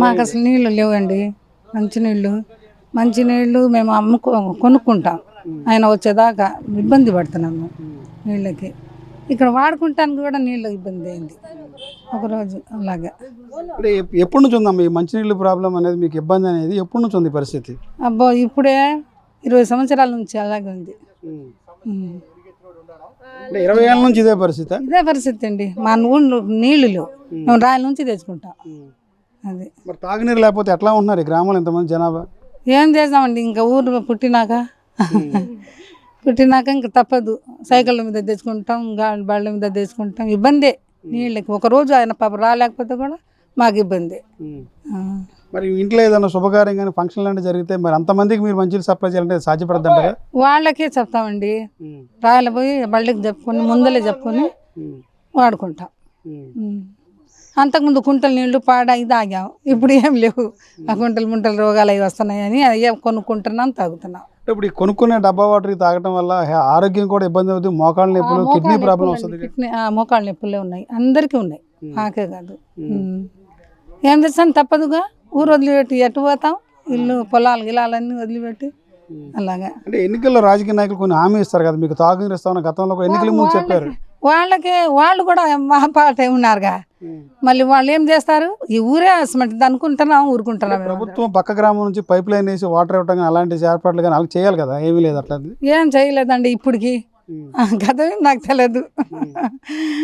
మాకు అసలు నీళ్ళు లేవండి. మంచినీళ్ళు మంచినీళ్ళు మేము అమ్ముకో కొనుక్కుంటాం. ఆయన వచ్చేదాకా ఇబ్బంది పడుతున్నాము నీళ్ళకి. ఇక్కడ వాడుకుంటానికి కూడా నీళ్ళు ఇబ్బంది అయింది. ఒకరోజు అలాగా. ఎప్పటి నుంచి ఉందమ్మా ఈ మంచినీళ్ళ ప్రాబ్లం అనేది మీకు ఇబ్బంది అనేది? ఎప్పటి నుంచి ఉంది పరిస్థితి? అబ్బో ఇప్పుడే ఇరవై సంవత్సరాల నుంచి అలాగే ఉంది ఇరవై ఏళ్ళ నుంచి ఇదే పరిస్థితి? ఇదే పరిస్థితి అండి. మా ఊళ్ళో నీళ్ళు లేవు మేము రాయల నుంచి తెచ్చుకుంటాం. అది. మరి తాగునీరు లేకపోతే ఎట్లా ఉంటున్నారు ఈ గ్రామంలో ఇంతమంది జనాభా? ఏం చేద్దామండి ఇంకా ఊరు పుట్టినాక. పుట్టినాక ఇంకా తప్పదు. సైకిళ్ళ మీద తెచ్చుకుంటాం గాలి బళ్ళ మీద తెచ్చుకుంటాం. ఇబ్బందే. నీళ్ళకి ఒక రోజు ఆయన పాప రాలేకపోతే కూడా మాకు ఇబ్బంది. మరి ఇంట్లో ఏదైనా శుభకార్యం కానీ ఫంక్షన్ లాంటి జరిగితే మరి అంతమందికి మీరు మంచిలు సప్లై చేయాలంటే సాధ్యపడద్దంటారా వాళ్ళకే చెప్తామండి. రాయల పోయి బళ్ళకి చెప్పుకొని ముందలే చెప్పుకొని వాడుకుంటాం. అంతకుముందు కుంటల నీళ్ళు పాడ ఇది తాగాం. ఇప్పుడు ఏం లేవు. ఆ కుంటలు ముంటలు రోగాలు అవి వస్తున్నాయని అవి కొనుక్కుంటున్నాం తాగుతున్నాం. ఇప్పుడు ఈ కొనుక్కునే డబ్బా వాటర్ తాగడం వల్ల ఆరోగ్యం కూడా ఇబ్బంది అవుతుంది మోకాళ్ళ నొప్పులు కిడ్నీ ప్రాబ్లం వస్తుంది కిడ్నీ మోకాళ్ళ నొప్పులే ఉన్నాయి. అందరికీ ఉన్నాయి. నాకే కాదు. ఏం చేస్తాను తప్పదుగా. ఊరు వదిలిపెట్టి ఎటు పోతాం? ఇల్లు పొలాలు గిలాలన్నీ వదిలిపెట్టి అలాగా. అంటే ఎన్నికల్లో రాజకీయ నాయకులు కొన్ని హామీ ఇస్తారు కదా మీకు తాగునీరు ఇస్తామని గతంలో ఎన్నికల ముందు చెప్పారు. వాళ్ళకే వాళ్ళు కూడా మా పాటే ఉన్నారుగా. మళ్ళీ వాళ్ళు ఏం చేస్తారు? ఈ ఊరే అసమంటి అనుకుంటున్నాం ఊరుకుంటున్నాం. ప్రభుత్వం పక్క గ్రామం నుంచి పైప్ లైన్ వేసి వాటర్ ఇవ్వడం కానీ అలాంటి ఏర్పాట్లు కానీ అలా చేయాలి కదా? ఏమీ లేదు అట్లా. ఏం చేయలేదండి ఇప్పటికి. గతమే నాకు తెలియదు.